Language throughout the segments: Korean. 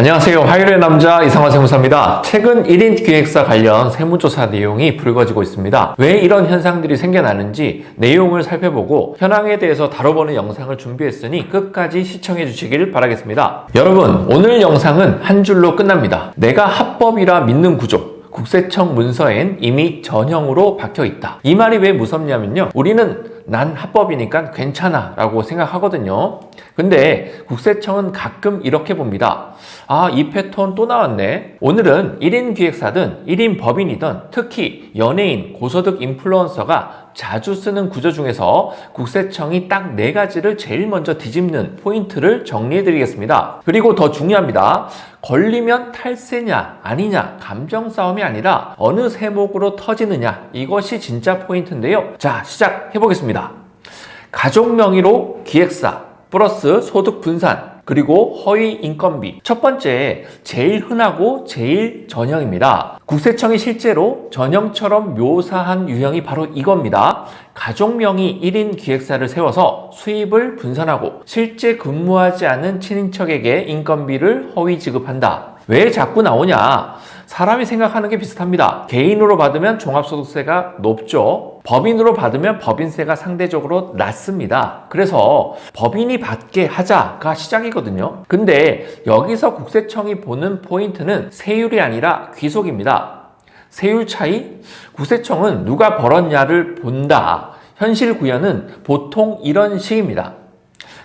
안녕하세요. 화요일의 남자 이상화 세무사입니다. 최근 1인 기획사 관련 세무조사 내용이 불거지고 있습니다. 왜 이런 현상들이 생겨나는지 내용을 살펴보고 현황에 대해서 다뤄보는 영상을 준비했으니 끝까지 시청해 주시길 바라겠습니다. 여러분, 오늘 영상은 한 줄로 끝납니다. 내가 합법이라 믿는 구조. 국세청 문서엔 이미 전형으로 박혀 있다. 이 말이 왜 무섭냐면요. 우리는 난 합법이니까 괜찮아 라고 생각하거든요. 근데 국세청은 가끔 이렇게 봅니다. 아, 이 패턴 또 나왔네. 오늘은 1인 기획사든 1인 법인이든 특히 연예인, 고소득 인플루언서가 자주 쓰는 구조 중에서 국세청이 딱 네 가지를 제일 먼저 뒤집는 포인트를 정리해 드리겠습니다. 그리고 더 중요합니다. 걸리면 탈세냐, 아니냐, 감정 싸움이 아니라 어느 세목으로 터지느냐, 이것이 진짜 포인트인데요. 자, 시작해 보겠습니다. 가족 명의로 기획사 플러스 소득 분산 그리고 허위 인건비. 첫 번째, 제일 흔하고 제일 전형입니다. 국세청이 실제로 전형처럼 묘사한 유형이 바로 이겁니다. 가족 명의 1인 기획사를 세워서 수입을 분산하고 실제 근무하지 않은 친인척에게 인건비를 허위 지급한다. 왜 자꾸 나오냐? 사람이 생각하는 게 비슷합니다. 개인으로 받으면 종합소득세가 높죠. 법인으로 받으면 법인세가 상대적으로 낮습니다. 그래서 법인이 받게 하자가 시작이거든요. 근데 여기서 국세청이 보는 포인트는 세율이 아니라 귀속입니다. 세율 차이? 국세청은 누가 벌었냐를 본다. 현실 구현은 보통 이런 식입니다.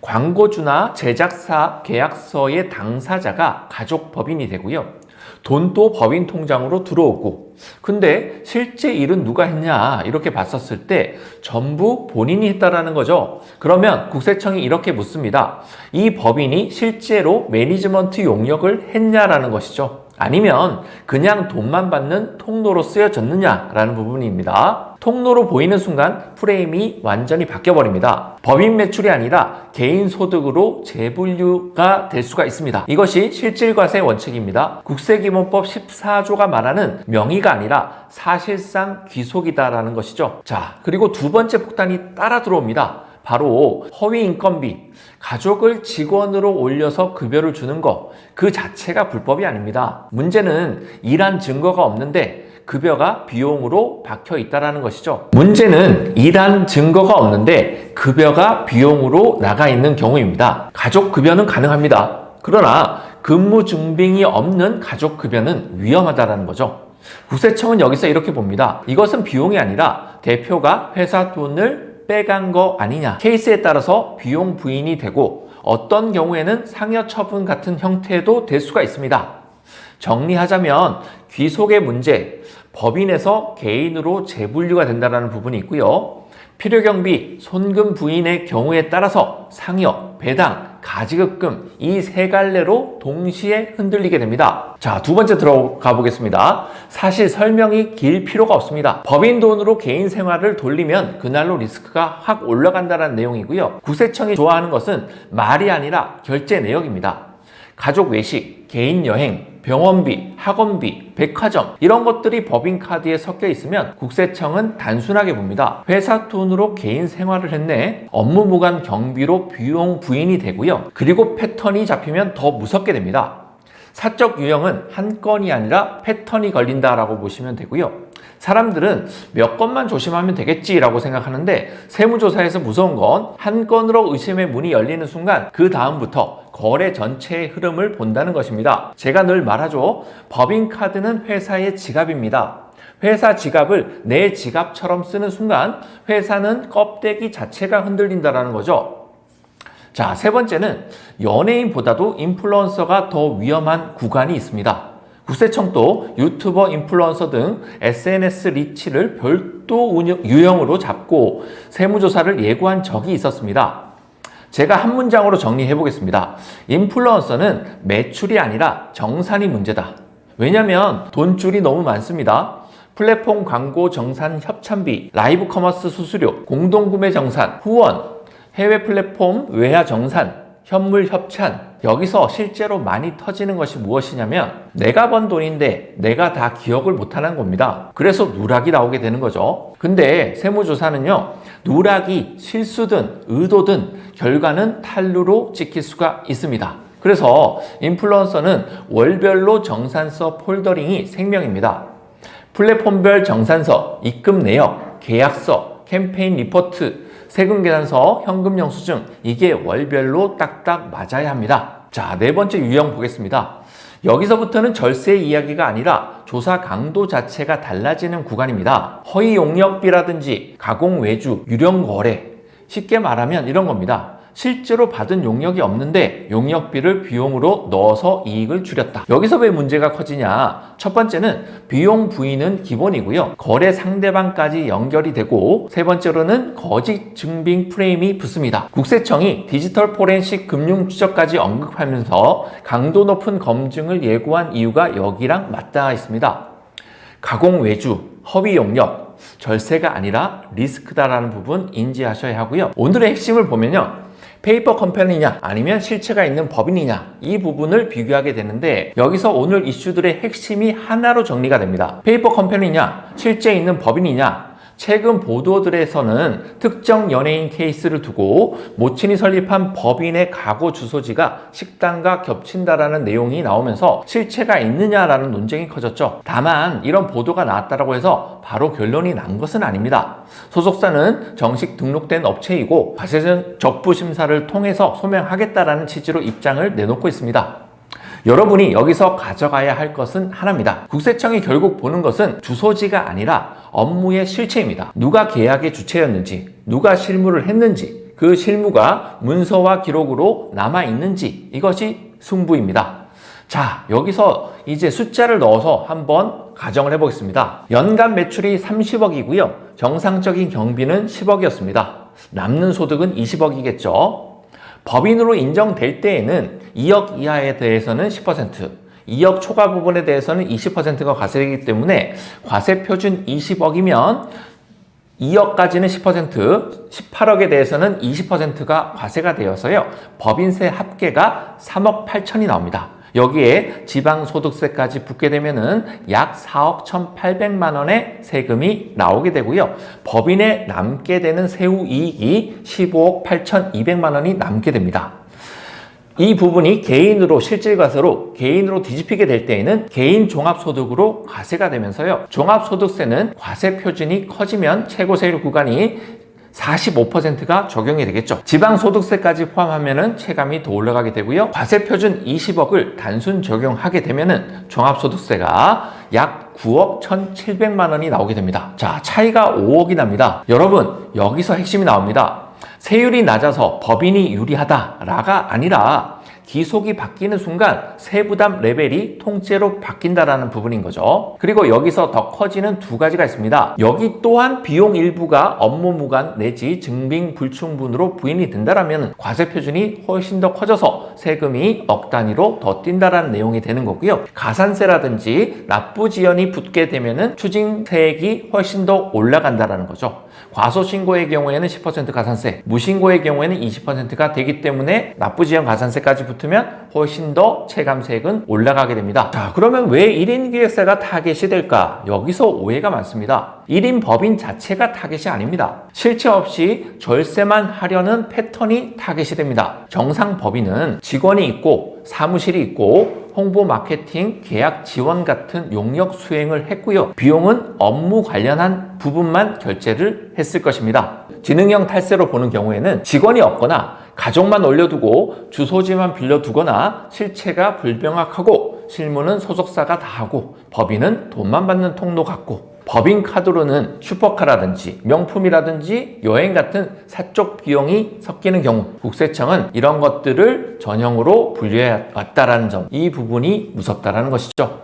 광고주나 제작사 계약서의 당사자가 가족 법인이 되고요. 돈도 법인 통장으로 들어오고 근데 실제 일은 누가 했냐 이렇게 봤었을 때 전부 본인이 했다라는 거죠. 그러면 국세청이 이렇게 묻습니다. 이 법인이 실제로 매니지먼트 용역을 했냐라는 것이죠. 아니면 그냥 돈만 받는 통로로 쓰여졌느냐라는 부분입니다. 통로로 보이는 순간 프레임이 완전히 바뀌어 버립니다. 법인 매출이 아니라 개인 소득으로 재분류가 될 수가 있습니다. 이것이 실질과세 원칙입니다. 국세기본법 14조가 말하는 명의가 아니라 사실상 귀속이다라는 것이죠. 자, 그리고 두 번째 폭탄이 따라 들어옵니다. 바로 허위 인건비, 가족을 직원으로 올려서 급여를 주는 것, 그 자체가 불법이 아닙니다. 문제는 일한 증거가 없는데 급여가 비용으로 박혀 있다라는 것이죠. 문제는 일한 증거가 없는데 급여가 비용으로 나가 있는 경우입니다. 가족 급여는 가능합니다. 그러나 근무 증빙이 없는 가족 급여는 위험하다라는 거죠. 국세청은 여기서 이렇게 봅니다. 이것은 비용이 아니라 대표가 회사 돈을 빼간 거 아니냐. 케이스에 따라서 비용 부인이 되고 어떤 경우에는 상여 처분 같은 형태도 될 수가 있습니다. 정리하자면 귀속의 문제, 법인에서 개인으로 재분류가 된다는 부분이 있고요. 필요경비, 손금 부인의 경우에 따라서 상여, 배당, 가지급금 이 세 갈래로 동시에 흔들리게 됩니다. 자, 두 번째 들어가 보겠습니다. 사실 설명이 길 필요가 없습니다. 법인 돈으로 개인 생활을 돌리면 그날로 리스크가 확 올라간다는 내용이고요. 구세청이 좋아하는 것은 말이 아니라 결제 내역입니다. 가족 외식, 개인 여행, 병원비, 학원비, 백화점 이런 것들이 법인 카드에 섞여 있으면 국세청은 단순하게 봅니다. 회사 돈으로 개인 생활을 했네. 업무 무관 경비로 비용 부인이 되고요. 그리고 패턴이 잡히면 더 무섭게 됩니다. 사적 유형은 한 건이 아니라 패턴이 걸린다라고 보시면 되고요. 사람들은 몇 건만 조심하면 되겠지라고 생각하는데 세무조사에서 무서운 건 한 건으로 의심의 문이 열리는 순간 그 다음부터 거래 전체의 흐름을 본다는 것입니다. 제가 늘 말하죠. 법인카드는 회사의 지갑입니다. 회사 지갑을 내 지갑처럼 쓰는 순간 회사는 껍데기 자체가 흔들린다라는 거죠. 자, 세 번째는 연예인보다도 인플루언서가 더 위험한 구간이 있습니다. 국세청도 유튜버, 인플루언서 등 SNS 리치를 별도 운영- 유형으로 잡고 세무조사를 예고한 적이 있었습니다. 제가 한 문장으로 정리해 보겠습니다. 인플루언서는 매출이 아니라 정산이 문제다. 왜냐하면 돈줄이 너무 많습니다. 플랫폼 광고 정산 협찬비, 라이브 커머스 수수료, 공동구매 정산, 후원, 해외 플랫폼 외화 정산, 현물 협찬. 여기서 실제로 많이 터지는 것이 무엇이냐면 내가 번 돈인데 내가 다 기억을 못하는 겁니다. 그래서 누락이 나오게 되는 거죠. 근데 세무조사는요, 누락이 실수든 의도든 결과는 탈루로 찍힐 수가 있습니다. 그래서 인플루언서는 월별로 정산서 폴더링이 생명입니다. 플랫폼별 정산서, 입금 내역, 계약서, 캠페인 리포트, 세금 계산서, 현금 영수증 이게 월별로 딱딱 맞아야 합니다. 자, 네 번째 유형 보겠습니다. 여기서부터는 절세 이야기가 아니라 조사 강도 자체가 달라지는 구간입니다. 허위 용역비라든지 가공 외주, 유령 거래 쉽게 말하면 이런 겁니다. 실제로 받은 용역이 없는데 용역비를 비용으로 넣어서 이익을 줄였다. 여기서 왜 문제가 커지냐? 첫 번째는 비용 부인은 기본이고요. 거래 상대방까지 연결이 되고 세 번째로는 거짓 증빙 프레임이 붙습니다. 국세청이 디지털 포렌식 금융 추적까지 언급하면서 강도 높은 검증을 예고한 이유가 여기랑 맞닿아 있습니다. 가공 외주, 허위 용역, 절세가 아니라 리스크다라는 부분 인지하셔야 하고요. 오늘의 핵심을 보면요. 페이퍼 컴퍼니냐 아니면 실체가 있는 법인이냐 이 부분을 비교하게 되는데 여기서 오늘 이슈들의 핵심이 하나로 정리가 됩니다. 페이퍼 컴퍼니냐 실제 있는 법인이냐 최근 보도들에서는 특정 연예인 케이스를 두고 모친이 설립한 법인의 가고 주소지가 식당과 겹친다라는 내용이 나오면서 실체가 있느냐라는 논쟁이 커졌죠. 다만 이런 보도가 나왔다고 해서 바로 결론이 난 것은 아닙니다. 소속사는 정식 등록된 업체이고 과세전 적부 심사를 통해서 소명하겠다라는 취지로 입장을 내놓고 있습니다. 여러분이 여기서 가져가야 할 것은 하나입니다. 국세청이 결국 보는 것은 주소지가 아니라 업무의 실체입니다. 누가 계약의 주체였는지, 누가 실무를 했는지, 그 실무가 문서와 기록으로 남아 있는지 이것이 승부입니다. 자, 여기서 이제 숫자를 넣어서 한번 가정을 해보겠습니다. 연간 매출이 30억이고요. 정상적인 경비는 10억이었습니다. 남는 소득은 20억이겠죠. 법인으로 인정될 때에는 2억 이하에 대해서는 10%, 2억 초과 부분에 대해서는 20%가 과세되기 때문에 과세 표준 20억이면 2억까지는 10%, 18억에 대해서는 20%가 과세가 되어서요. 법인세 합계가 3억 8천이 나옵니다. 여기에 지방소득세까지 붙게 되면은 약 4억 1,800만 원의 세금이 나오게 되고요. 법인에 남게 되는 세후 이익이 15억 8,200만 원이 남게 됩니다. 이 부분이 개인으로 실질과세로 개인으로 뒤집히게 될 때에는 개인 종합소득으로 과세가 되면서요. 종합소득세는 과세 표준이 커지면 최고세율 구간이 45%가 적용이 되겠죠. 지방소득세까지 포함하면 체감이 더 올라가게 되고요. 과세 표준 20억을 단순 적용하게 되면은 종합소득세가 약 9억 1,700만 원이 나오게 됩니다. 자, 차이가 5억이 납니다. 여러분, 여기서 핵심이 나옵니다. 세율이 낮아서 법인이 유리하다라가 아니라 기속이 바뀌는 순간 세부담 레벨이 통째로 바뀐다라는 부분인 거죠. 그리고 여기서 더 커지는 두 가지가 있습니다. 여기 또한 비용 일부가 업무 무관 내지 증빙 불충분으로 부인이 된다라면 과세 표준이 훨씬 더 커져서 세금이 억 단위로 더 뛴다라는 내용이 되는 거고요. 가산세라든지 납부 지연이 붙게 되면은 추징세액이 훨씬 더 올라간다라는 거죠. 과소신고의 경우에는 10% 가산세, 무신고의 경우에는 20%가 되기 때문에 납부 지연 가산세까지 붙 으면 훨씬 더 체감세액은 올라가게 됩니다. 자, 그러면 왜 1인 기획세가 타겟이 될까? 여기서 오해가 많습니다. 1인 법인 자체가 타겟이 아닙니다. 실체 없이 절세만 하려는 패턴이 타겟이 됩니다. 정상 법인은 직원이 있고 사무실이 있고 홍보 마케팅, 계약 지원 같은 용역 수행을 했고요. 비용은 업무 관련한 부분만 결제를 했을 것입니다. 지능형 탈세로 보는 경우에는 직원이 없거나 가족만 올려두고 주소지만 빌려두거나 실체가 불명확하고 실무는 소속사가 다 하고 법인은 돈만 받는 통로 같고 법인 카드로는 슈퍼카라든지 명품이라든지 여행 같은 사적 비용이 섞이는 경우 국세청은 이런 것들을 전형으로 분류해 왔다라는 점, 이 부분이 무섭다라는 것이죠.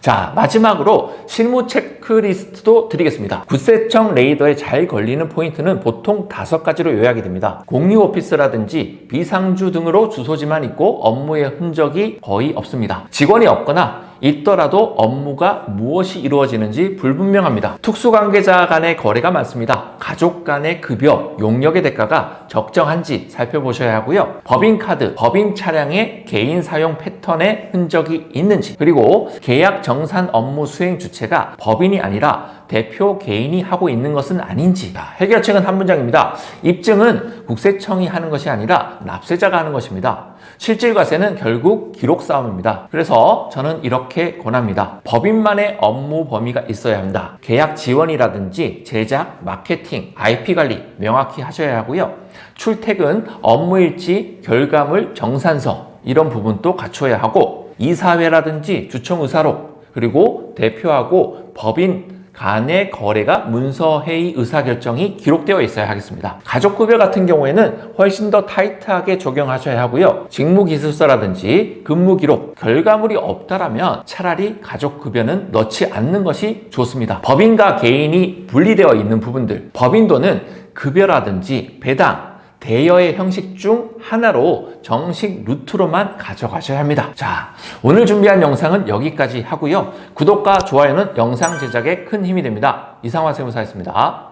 자, 마지막으로 실무 체크리스트도 드리겠습니다. 국세청 레이더에 잘 걸리는 포인트는 보통 다섯 가지로 요약이 됩니다. 공유 오피스라든지 비상주 등으로 주소지만 있고 업무의 흔적이 거의 없습니다. 직원이 없거나 있더라도 업무가 무엇이 이루어지는지 불분명합니다. 특수관계자 간의 거래가 많습니다. 가족 간의 급여, 용역의 대가가 적정한지 살펴보셔야 하고요. 법인카드, 법인 차량의 개인 사용 패턴의 흔적이 있는지, 그리고 계약 정산 업무 수행 주체가 법인이 아니라 대표 개인이 하고 있는 것은 아닌지. 자, 해결책은 한 문장입니다. 입증은 국세청이 하는 것이 아니라 납세자가 하는 것입니다. 실질과세는 결국 기록 싸움입니다. 그래서 저는 이렇게 권합니다. 법인만의 업무 범위가 있어야 합니다. 계약 지원이라든지 제작, 마케팅, IP 관리 명확히 하셔야 하고요. 출퇴근, 업무일지, 결과물, 정산서 이런 부분도 갖춰야 하고 이사회라든지 주총의사록 그리고 대표하고 법인 간의 거래가 문서회의 의사결정이 기록되어 있어야 하겠습니다. 가족급여 같은 경우에는 훨씬 더 타이트하게 적용하셔야 하고요. 직무기술서라든지 근무기록, 결과물이 없다라면 차라리 가족급여는 넣지 않는 것이 좋습니다. 법인과 개인이 분리되어 있는 부분들, 법인도는 급여라든지 배당, 대여의 형식 중 하나로 정식 루트로만 가져가셔야 합니다. 자, 오늘 준비한 영상은 여기까지 하고요. 구독과 좋아요는 영상 제작에 큰 힘이 됩니다. 이상화 세무사였습니다.